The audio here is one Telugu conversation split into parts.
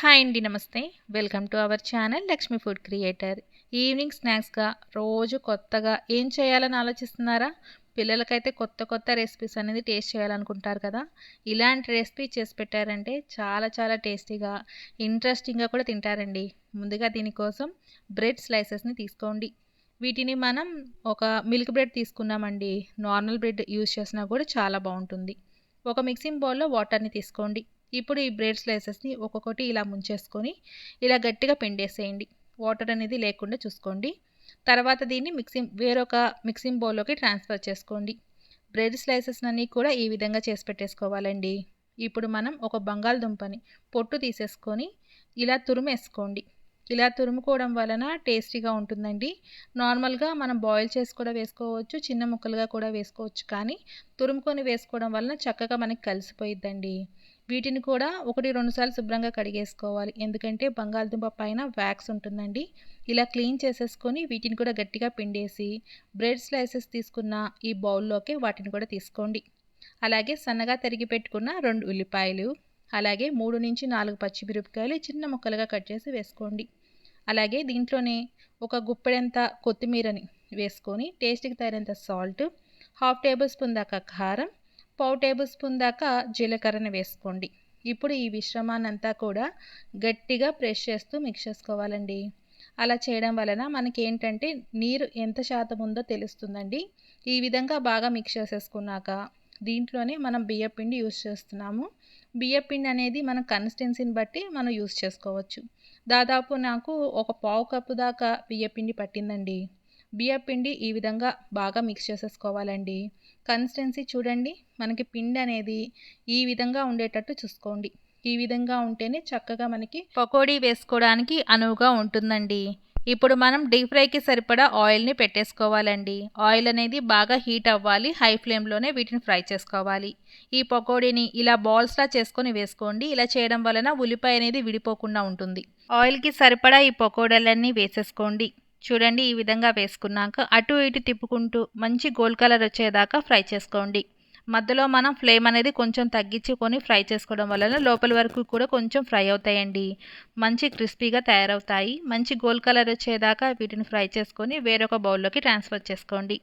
హాయ్ అండి నమస్తే. Welcome to our channel Lakshmi food creator. Evening స్నాక్స్గా రోజు కొత్తగా ఏం చేయాలని ఆలోచిస్తున్నారా? పిల్లలకైతే కొత్త కొత్త రెసిపీస్ అనేది టేస్ట్ చేయాలనుకుంటారు కదా. ఇలాంటి రెసిపీ చేసి పెట్టారంటే చాలా చాలా టేస్టీగా ఇంట్రెస్టింగ్గా కూడా తింటారండి. ముందుగా దీనికోసం బ్రెడ్ స్లైసెస్ని తీసుకోండి. వీటిని మనం ఒక మిల్క్ బ్రెడ్ తీసుకున్నామండి. నార్మల్ బ్రెడ్ యూజ్ చేసినా కూడా చాలా బాగుంటుంది. ఒక మిక్సింగ్ బౌల్లో వాటర్ని తీసుకోండి. ఇప్పుడు ఈ బ్రెడ్ స్లైసెస్ని ఒక్కొక్కటి ఇలా ముంచేసుకొని ఇలా గట్టిగా పిండేసేయండి. వాటర్ అనేది లేకుండా చూసుకోండి. తర్వాత దీన్ని మిక్సింగ్ వేరొక మిక్సింగ్ బౌల్లోకి ట్రాన్స్ఫర్ చేసుకోండి. బ్రెడ్ స్లైసెస్ అన్నీ కూడా ఈ విధంగా చేసి పెట్టేసుకోవాలండి. ఇప్పుడు మనం ఒక బంగాళదుంపని పొట్టు తీసేసుకొని ఇలా తురుమేసుకోండి. ఇలా తురుముకోవడం వలన టేస్టీగా ఉంటుందండి. నార్మల్గా మనం బాయిల్ చేసి కూడా వేసుకోవచ్చు చిన్న ముక్కలుగా కూడా వేసుకోవచ్చు. కానీ తురుముకొని వేసుకోవడం వలన చక్కగా మనకి కలిసిపోయిద్దండి. వీటిని కూడా ఒకటి రెండు సార్లు శుభ్రంగా కడిగేసుకోవాలి. ఎందుకంటే బంగాళదుంప పైన వ్యాక్స్ ఉంటుందండి. ఇలా క్లీన్ చేసేసుకొని వీటిని కూడా గట్టిగా పిండేసి బ్రెడ్ స్లైసెస్ తీసుకున్న ఈ బౌల్లోకి వాటిని కూడా తీసుకోండి. అలాగే సన్నగా తరిగి పెట్టుకున్న రెండు ఉల్లిపాయలు అలాగే మూడు నుంచి నాలుగు పచ్చిమిరపకాయలు చిన్న ముక్కలుగా కట్ చేసి వేసుకోండి. అలాగే దీంట్లోనే ఒక గుప్పెడంత కొత్తిమీరని వేసుకొని టేస్ట్కి తగినంత సాల్ట్ హాఫ్ టేబుల్ స్పూన్ దాకా కారం పావు టేబుల్ స్పూన్ దాకా జీలకర్రని వేసుకోండి. ఇప్పుడు ఈ మిశ్రమాన్నంతా కూడా గట్టిగా ప్రెష్ చేస్తూ మిక్స్ చేసుకోవాలండి. అలా చేయడం వలన మనకి ఏంటంటే నీరు ఎంత శాతం ఉందో తెలుస్తుందండి. ఈ విధంగా బాగా మిక్స్ చేసేసుకున్నాక దీంట్లోనే మనం బియ్యపిండి యూస్ చేస్తున్నాము. బియ్యపిండి అనేది మన కన్సిస్టెన్సీని బట్టి మనం యూస్ చేసుకోవచ్చు. దాదాపు నాకు ఒక పావు కప్పు దాకా బియ్యపిండి పట్టిందండి. బియ్యపిండి ఈ విధంగా బాగా మిక్స్ చేసేసుకోవాలండి. కన్సిస్టెన్సీ చూడండి మనకి పిండి అనేది ఈ విధంగా ఉండేటట్టు చూసుకోండి. ఈ విధంగా ఉంటేనే చక్కగా మనకి పకోడీ వేసుకోవడానికి అనువుగా ఉంటుందండి. ఇప్పుడు మనం డీప్ ఫ్రైకి సరిపడా ఆయిల్ని పెట్టేసుకోవాలండి. ఆయిల్ అనేది బాగా హీట్ అవ్వాలి హై ఫ్లేమ్లోనే వీటిని ఫ్రై చేసుకోవాలి. ఈ పకోడీని ఇలా బాల్స్లా చేసుకొని వేసుకోండి. ఇలా చేయడం వలన ఉల్లిపాయ అనేది విడిపోకుండా ఉంటుంది. ఆయిల్కి సరిపడా ఈ పకోడీలన్నీ వేసేసుకోండి. చూడండి ఈ విధంగా వేసుకున్నాక అటు ఇటు తిప్పుకుంటూ మంచి గోల్డ్ కలర్ వచ్చేదాకా ఫ్రై చేసుకోండి. మధ్యలో మనం ఫ్లేమ్ అనేది కొంచెం తగ్గించుకొని ఫ్రై చేసుకోవడం వలన లోపల వరకు కూడా కొంచెం ఫ్రై అవుతాయండి. మంచి క్రిస్పీగా తయారవుతాయి. మంచి గోల్డ్ కలర్ వచ్చేదాకా వీటిని ఫ్రై చేసుకొని వేరొక బౌల్లోకి ట్రాన్స్ఫర్ చేసుకోండి.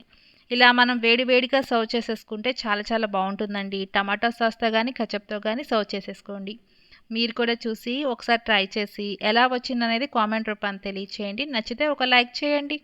ఇలా మనం వేడివేడిగా సర్వ్ చేసేసుకుంటే చాలా చాలా బాగుంటుందండి. టమాటో సాస్తో కానీ కచప్తో కానీ సర్వ్ చేసేసుకోండి. మీరు కూడా చూసి ఒకసారి ట్రై చేసి ఎలా వచ్చిందనేది కామెంట్ రూపాన్ని తెలియచేయండి. నచ్చితే ఒక లైక్ చేయండి.